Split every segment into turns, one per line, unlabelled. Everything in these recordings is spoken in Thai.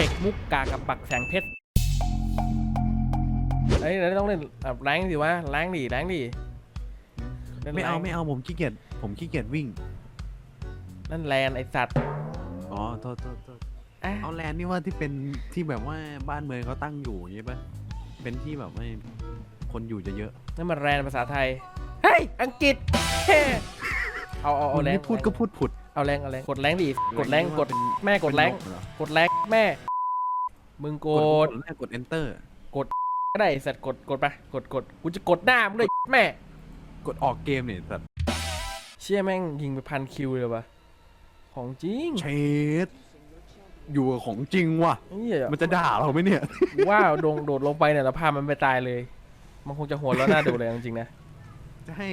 เป็กมุกกากับปักแสงเพชรไอ้ยเราต้องเล่นอะแรงดิวะแรงดิแรงดิล่น
ไม่เอา
แรง
ไม่เอาผมขี้เกียจผมขี้เกียจวิ่ง
นั่นแลนไอสัตว์
อ๋อโทษโทษโทษ
อะ
เอาแลนด์นี่ว่าที่เป็นที่แบบว่าบ้านเมืองเขาตั้งอยู่อย่างงี้ปะเป็นที่แบบว่าคนอยู่จะเยอะ
นั่นมันแลนภาษาไทย เฮ้ย อังกฤษเฮ้เอาเอาเอา
มึง
แรง
ไม่พูดก็พูดผุด
เอาแรงเอาแรงกดแรงดิกดแรงกด
เป็น
แม่กดแรง
เป็นนเหรอก
ดแรงแม่ มึงก
ก
ด
ด แรกกด enter
ก็ได้ไอ้สัตว์กดกดไปกดกดกูจะกดหน้ามึงเลยแม่
กดออกเกมเนี่ยสัตว์
เชี่ยแม่งยิงไปพันคิวเลยวะของจริง
เชดอยู่กับของจริงว่ะ
เหี้ย
มันจะด่าเราไหมเนี่ย
ว้าวโดงโดดลงไปเนี่ยแล้วพามันไปตายเลย มันคงจะหัวแล้วหน้าดูเลยจริงๆนะ
จะให้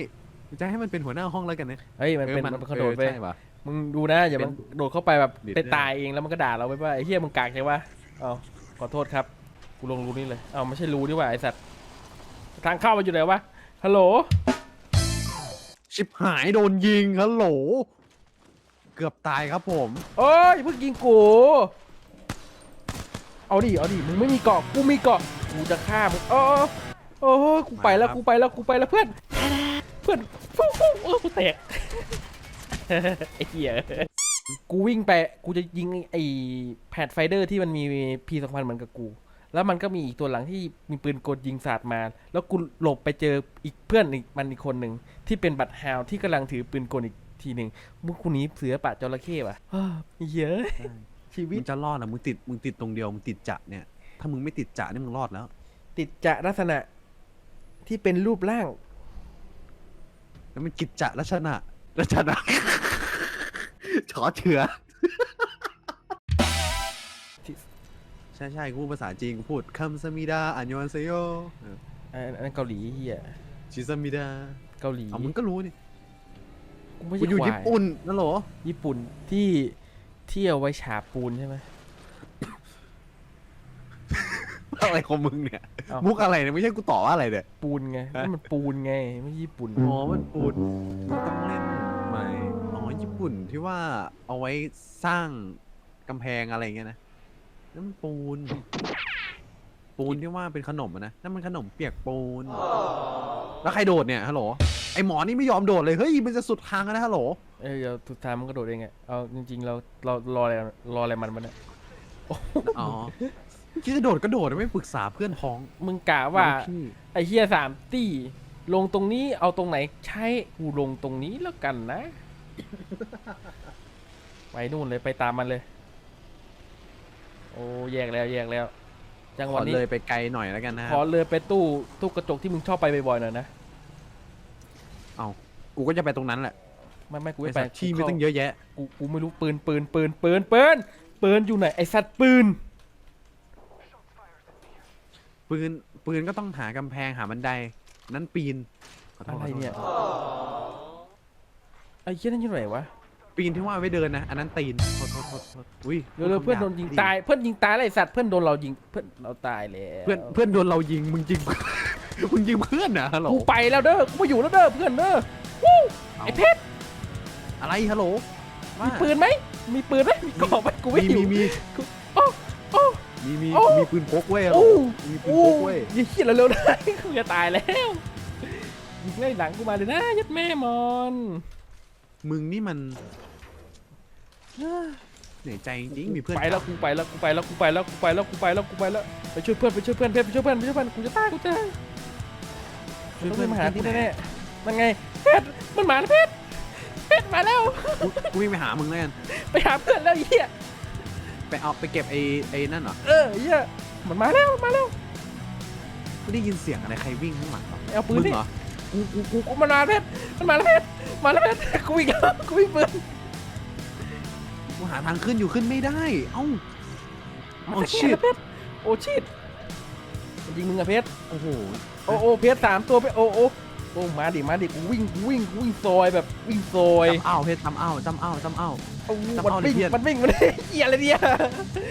จะให้มันเป็นหัวหน้าห้องแล้วกันนะ
เฮ้ยมันเป็น
ออ
มันกระโดดไป
เออใช่ปะ
มึงดูนะอย่ามันโดดเข้าไปแบบ
เด็ด
ไป
ได้
ตายเองแล้วมันก็ด่าเราไปว่าไอ้เหี้ยมึงกากใช่ปะเอา ขอโทษครับ กูลงรูนี้เลย เอาไม่ใช่รูนี่หว่าไอ้สัตว์ ทางเข้ามันอยู่ไหนวะ ฮัลโหล
ชิบหายโดนยิงฮัลโหล เกือบตายครับผม
โอ้ยเพิ่งยิงกู เอาดิ เอาดิ มึงไม่มีเกาะ กูมีเกาะ กูจะฆ่ามึงโอ้โอ้กูไปแล้ว กูไปแล้ว กูไปแล้วเพื่อน เพื่อนฟูฟูเออกูแตกไอ้เหี้ย กูวิ่งไปกูจะยิงไอ้แพดไฟเดอร์ที่มันมีพีสองพันเหมือนกับกู แล้วมันก็มีอีกตัวหลังที่มีปืนกลยิงสาดมา แล้วกูหลบไปเจออีกเพื่อนอีกมันอีกคนหนึ่งที่เป็นบัตรฮาวที่กำลังถือปืนกลอีกทีหนึ่งมึงคุณนี้เสือป่าจระเข้ป่ะอ้าวเหี้ยอะชีวิ
มึ
ต
งจะรอดนะมึงติดมึงติดตรงเดียวมึงติดจะเนี่ย ถ้ามึงไม่ติดจะนี่มึงรอดแล้ว
ติดจะลักษณะที่เป็นรูปร่าง
แล้วมันกิจจะลักษณะลักษณะ ชอเถื่อ
ที่
ใช่ใช่กูพูดภาษาจีนกูพูดคัมซามิดาอันยอนเซโย
อันอันนั้นเกาหลีเหี้ย
ชิซามิดา
เกาหลี
เอามึงก็รู้นี่
กูไม่
กู
ใช่
อยู่
ควา
ญี่ปุ่นนั่นเหรอ
ญี่ปุ่นที่ที่เอาไว้ฉาบปูนใช่ไหม
อะไรของมึงเนี่ย
เอ้า
มุกอะไรเนี่ยไม่ใช่กูต่อว่าอะไรเนี่ย
ปูนไงนั่นมันปูนไงไม่ใช่ญี่ปุ่น
อ๋อมันปูนต้องเล่นใหม่ อ๋อญี่ปุ่นที่ว่าเอาไว้สร้างกำแพงอะไรอย่างเงี้ยนะนั่นมันปูน ปูนที่ว่าเป็นขนมอะนะนั่นมันขนมเปียกปูน แล้วใครโดดเนี่ยฮัลโหลไอหมอนี่ไม่ยอมโดดเลยเฮ้ยมันจะสุดทางแล้วนะฮัลโหล
เอ้ยเดี๋ยวสุดท้ายมันก็โดดเองไงเอาจริงๆเราเรารออะไรรออะไรมันมันเนี่ย
อ๋อคิดจะโดดก็โดดไม่ปรึกษาเพื่อนพ้อง
มึงกะว่า
น้องพี่
ไอ้เฮียสามตี้ ลงตรงนี้เอาตรงไหนใช้กูลงตรงนี้แล้วกันนะ ไปนู่นเลยไปตามมันเลย โอ้แยกแล้วแยกแล้ว จังห
ข
วะ
อ
นี้
เลยไปไกลหน่อยแล้วกันนะค
ข
รั
อบเลยไปตู้ตู้กระจกที่มึงชอบไปบ่อยๆหน่อยนะ
เอากูก็จะไปตรงนั้นแหละ
ไม่ไม่กู
ไอ
ไม่ไป
สัตว์ที่
กู
ไม่
เข้า
ต้องเยอะแยะ
กูกูไม่รู้ปืนปืนปืนปืนปืนปืนอยู่ไหนไอสัตว์ปืน
ปืนปืนก็ต้องหากำแพงหาบันได นั้นปีนขอโทษ
อะไร
ขอโทษ
เนี่ย ไอ้เหี้ยนั่นอยู่ไหนวะ
ปีนที่ว่าไว้เดินนะ อันนั้นตีนโทษโทษโทษโทษอุ้ย
เร็วๆเพื่อนโดนยิงตายเพื่อนยิงตายแล้วไอสัตว์เพื่อนโดนเรายิงเพื่อนเราตายแล้ว
เพื่อนเพื่อนโดนเรายิงมึงยิง มึงยิงเพื่อนนะฮัลโหล
กูไปแล้วเด้อกูไม่อยู่แล้วเด้อเพื่อนเด้อวู้ไอเพชร
อะไรฮัลโหล
มีปืนไหมมีปืนไหมมีกรอบไหมกูไม่
มี
อยู่
มีมี
โอ้โอ้
มีมี
โอ้
มีปืนพกเว้ยฮัลโหล
โอ้
มีปืน
โอ้
พกเว้ย
ยเหี้ยเร็วๆได้กูจะตายแล้วยิงไล่หลังกูมาเลยนะยัดแม่มอน
มึงนี่มันเหนื่อยใจจริงๆมีเพื่อน
ไปแล้วกูไปแล้วกูไปแล้วกูไปแล้วกูไปแล้วกูไปแล้วกูไปแล้วไปช่วยเพื่อนไปช่วยเพื่อนเพชรไปช่วยเพื่อนไปช่วยเพื่อนกูจะตายกูจะตาย
ช่วย
ต้อง
เพื่อน
มาหากู
ที่ไหน
แน่ๆมันไงเพชรมันมาแล้วเพชรเพชรมาแล้ว
กูกูวิ่งไปหามึงแล้วกัน
ไปหาเพื่อนแล้วไอ้เหี้ย
ไปเอาไปเก็บไอ้ไอ้นั่นเหรอ
เออไอ้เหี้ยมันมาแล้วมันมาแล้ว
ไม่ได้ยินเสียงอะไรใครวิ่งข้างหลังเหรอ
เอาปืน
มึง
ดิ
เหรอ
กูกูกูกูมันมาแล้วเพชรมันมาแล้วเพชรมาแล้วเพชรกูวิ่งแล้วกูวิ่งปืน
กูหาทางขึ้นอยู่ขึ้นไม่ได้ เอ้า โอ้
แล้ว
shit
เพชรโอ้ชิตมันยิงมึงอะเพชร
โอ้โห
โอ้โอ้เพชรสามตัวเพชรโอ้โอ้โอ้มาดิ มาดิ กูวิ่งกูวิ่งกูวิ่งซอยแบบวิ่งซอย
จำอ้าวเพชรจำอ้าวจำอ้าวจำอ้าว
โอ้
จำ
มัน
เอาดิ
วิ่ง
เพื่อน
มันวิ่งมันเหี้ยอะไรเนี่ย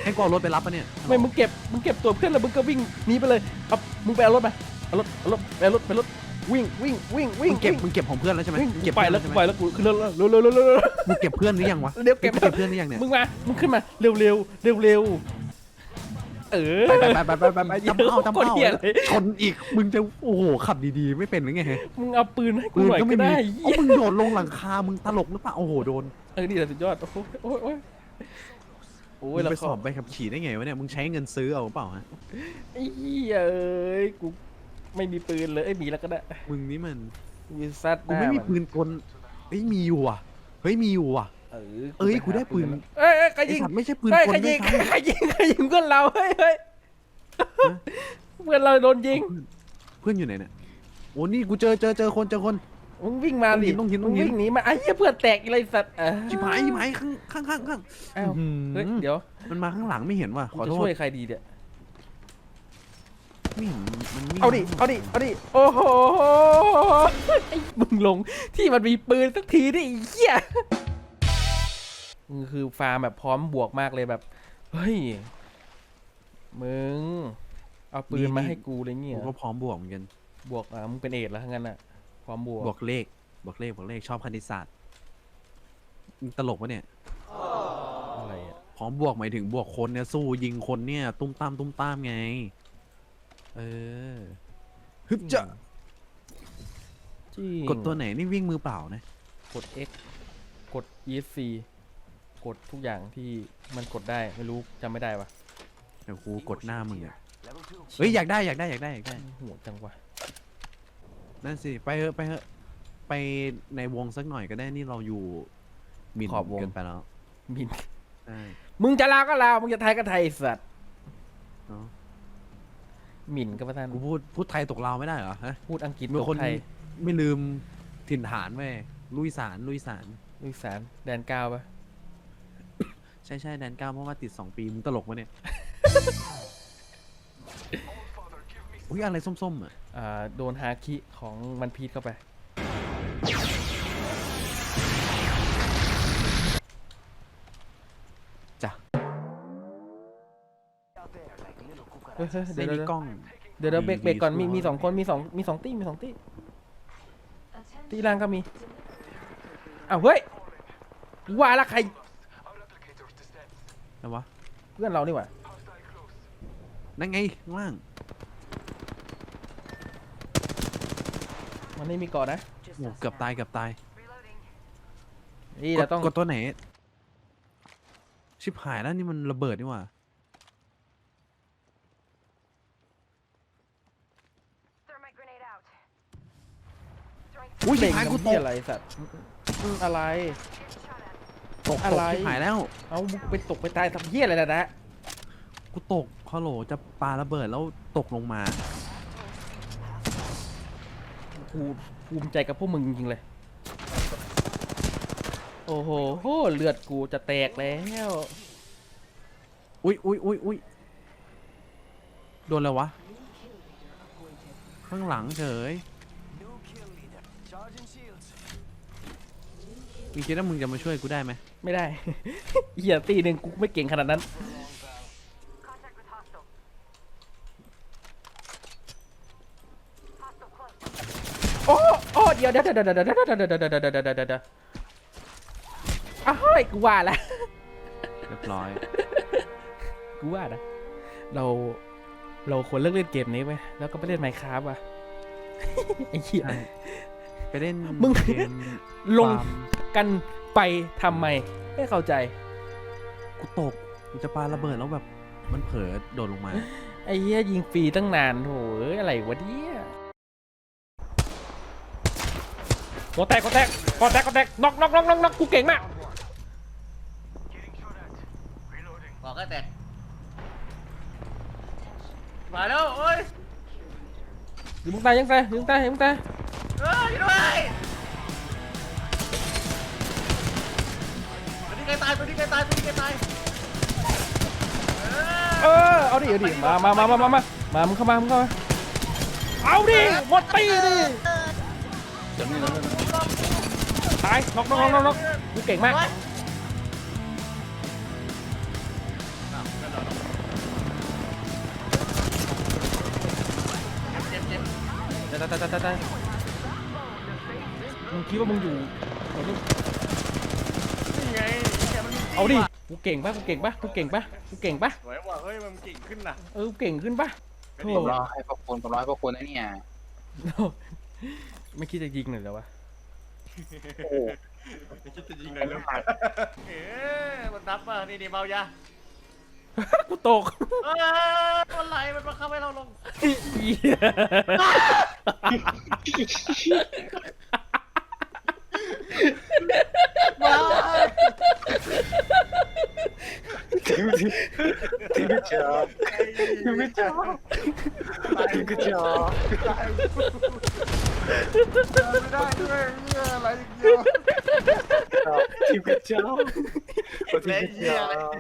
ให้กูเอารถไปรับปะเนี่ย
ไม่มึงเก็บมึงเก็บตัวเพื่อนแล้วมึงก็วิ่งหนีไปเลยเอามึงไปเอารถมาเอารถเอารถไปเอารถไปรถ วิ่งวิ่งวิ่งวิ่ง
มึงเก็บ
วิ่ง
มึงเก็บของเพื่อนแล้วใช่ไหม
วิ่ง
มึง
กู
เก็บ
ไป
เพื่อน
แล้
แล้วว
กู
ใช่ไหม
ไปแล้วกูขึ้นรถแล้วเร็วเร็วเร็วเร็วเร็ว
มึงเก็บเพื่อนหรือยังวะ
เดี๋ยวเก็บ
มึงเก็บเพื่อนหรือยังเนี่ย
มึงมามึงขึ้นมาเร็วเร็วเร็วเร็วเออ
ไปไปไปไปไปไปจำเอาจำ
คน
เอา
เหี้ยเลย
ชนอีกมึงจะโอ้โหขับดีๆ ไม่เป็นหรือไง
มึงเอาปืนให้กู
ปืน
หน่อย
ก็
ก็
ไม่มี
ได้
เอามึงโดดลงหลังคามึงตลกหรือเปล่าโอ้โหโดน
เออนี่แหละสุดยอด โอ้ยโอ้ยโอ้ยโอ้
มึ
ย
ง
แล้ว
ไป
ก็
สอบใบขับขี่ได้ไงวะเนี่ยมึงใช้เงินซื้อเอาเปล่าฮะ
ไอ้เหี้ยเอ้ย กู ไม่มีปืนเลยเอ้ยมีแล้วก็ได้
มึงนี่มัน
มีซัดห
กู
น้า
ไม่มี
น
ปืนกลเฮ้ยมีอยู่อะเฮ้ยมีอยู่อะ
เออ
เอ้ยกูได้ปืน
เอ้ยเอ้ยใคร
ไอ
ยิง
สัตว์ไม่ใช่ปืน
เฮ้ย
กล
ใคร
ด้
ยิ
วย
ง
ซ้ำ
ใครยิงใครยิงเพื่อนเราเฮ้ยเฮ้ยเพื่อนเราโดนยิง
เพื่อนอยู่ไหนเนี่ยโอ้นี่กูเจอเจอเจอคนเจอคน
มึงวิ่งมาดิ
ต้องยิงต้องยิง
มึวิ่งหนีมาไอ้เหี้ยเพื่อนแตกอีไรสัตว์เออ
ชิบหายชิบหายข้างข้างข้างข้าง
อ้าว
อื้อ
เฮ้ย
หือ
เดี๋ยว
มันมาข้างหลังไม่เห็นว่ะ
กู
ขอ
จะ
โท
ช่
ษ
วยใครดีเนี่ย
ไม่เห็นมันวิ่ง
เอาดิ เอาดิ เอาดิ โอ้โหไอ้มึงลงที่มันมีปืนสักทีดิไอ้เหี้ยมึงคือฟาร์มแบบพร้อมบวกมากเลยแบบ เฮ้ย มึง เอาปืนมาให้กูเลยเงี้
กู
ย
ก็พร้อมบวกเหมือนกัน
บวกอะมึงเป็นเอดแล้วทั้งนั้นอะพร้อมบวก
บวกเลข บวกเลข บวกเลข ชอบคณิตศาสตร์มึงตลกปะเนี่ย
อะไรอะ
พร้อมบวกหมายถึงบวกคนเนี่ยสู้ยิงคนเนี่ย ตุ้มตามตุ้มตามไง เออฮึบจะ
จริง
กดตัวไหนนี่วิ่งมือเปล่านะ
กด X กด ESC กดทุกอย่างที่มันกดได้ไม่รู้จำไม่ได้วะ
เดี๋ยวกูกดหน้ามึงอะเฮ้ยอยากได้อยากได้อยากได้อยากได้
หัวจังวะ
นั่นสิไปเถอะไปเถอะไปในวงสักหน่อยก็ได้นี่เราอยู่หมิน
ขอบวง
เกินไปแล้ว
มิน
ใช่
มึงจะลาวก็ลาวมึงจะไทยก็ไทยไอ้สัตว์
เนาะ
หมิ่นก็ประทาน
กูพูดพูดไทยตกลาวไม่ได้เหรอฮะ
พูดอังกฤษ
เป็น
ตก
คน
ไทย
ไม่ลืมถิ่นฐานเว้ยลุยสารลุยสาร
ลูกสารแดนเก้าปะ
ใช่ใช่แดนเก้าเพราะว่าติดสองปีมึงตลกวะเนี่ยอุ้ยอะไรส้มๆอะ
อ่าโดนฮาคิของมันพีทเข้าไป ฮ้ยเฮ้ย
ใน
เดี๋ยว
นี้
เดี๋ยว
กล้อง
เดี๋ยวเดี๋ยวเบรก
มี
เบรกก่อนมี
มี
มีสองคนมีสองมีสองตี้มีสองตี้ตี้ล่างก็มีอ้าวเฮ้ยว่าและใคร
แล้ววะ
เพื่อนเรานี่หว่า
นั่นไงข้างล่าง
มันไม่มีเกาะนะ
โอ้เกือบตายเกือบตาย
นี่
ก
เรา
ด
ต้อง
กดตัวไหน ชิบหายแล้วนี่มันระเบิดนี่หว่า ยชิ
เบ่
บ
ง
หายกู
ทำ
ต
เหี้ย
ก
อะไรสัตว์อืมอะไร
ตก
อะ
ตก
ไร
ชิบหายแล้ว
เอามึงไปตกไปตายทำเหี้ยอะไรนะนะ
กูตกฮัลโหลจะปาระเบิดแล้วตกลงมา
กูภูมิใจกับพวกมึงจริงๆเลย โอ้โหโหเลือดกูจะแตกแล้ว
อุ้ยอุ้ยอุ้ยอุ้ยโดนอะไรวะ ข้างหลังเฉย มึงคิดว่ามึงจะมาช่วยกูได้ไหม
ไม่ได้ เหี้ยตีหนึ่งกูไม่เก่งขนาดนั้น
Contact with hostile. Hostile close.
โอ้โอ้เดี๋ยวเดี๋ยวเดี๋ยวเดี๋ยวเดี๋ยวเดี๋ยวเดี๋ยวเดี๋ยวเดี๋ยวเดี๋ยวเดี๋ยวเดี๋ยวอ้าวเฮ้ยกูว่าแล้ว
เรียบร้อย
กูว่านะเราเราควรเลิกเล่นเกมนี้ไหมแล้วก็ไปเล่นไมค์คราฟอะไอ้เหี้ย
ใช่ ไปเล่น
มึง
เกม
ลง
ฟาร์ม
กันไปทำไม ไม่เข้าใจ
กูตกกูจะปาระเบิดแล้วแบบมันเผลอโดดลงมา
ไอ้เหี้ยยิงฟรีตั้งนานโถเอ้ยอะไรวะเนี่ยกดแตกกดแตกกดแตกกดแตกน็อกน็อกน็อกน็อกน็อกกูเก่งมาก
บอกก็แตกมาแล้วโอ้ย
อยู่มึงตายยังตายอยู่มึงตายอยู่มึงตาย
เอ้ยช่วยด้วยตัวนี้ใครตายตัวนี้ใครตายตัวนี้ใครตายเออ
เออ เอาดิ เอาดิ มามามามามามามามึงเข้ามา มึงเข้ามา เอาดิ หมดตีดิ ตายน็อกน็อกน็อกน็อกกูเก่งมาก
เจ็บเจ็บ
ตายตายตายตายตายมึง คิดว่ามึงอยู่แถวนี้
นี่ไงเนี่ยมัน
เอาดิกูเก่งปะกูเก่งปะกูเก่งปะกูเก่งปะ
สวยว่ะเฮ้ยมันเก่งขึ้นนะ
เออกูเก่งขึ้นปะโธ่
ผมรอให้พวกคุณผมรอให้พวกคุณนะเนี่ย
ไม่คิดจะยิงหน่อยเหรอวะ
โอ้
ไม่คิดจะยิงเลยลูกเอ๊ะมันนับป่ะนี่นี่เมายา
กูตก
เอ้ยมันไหลมันมาเข้าให้เราลง
เหี้ย
มา
ทีมทีมเจ้าทีมเจ้าทีมเจ้า
ไม่ได้ด้วยเนี่ยอะไรอย่างเงี้ย
ทีมเจ้าทีมเจ้า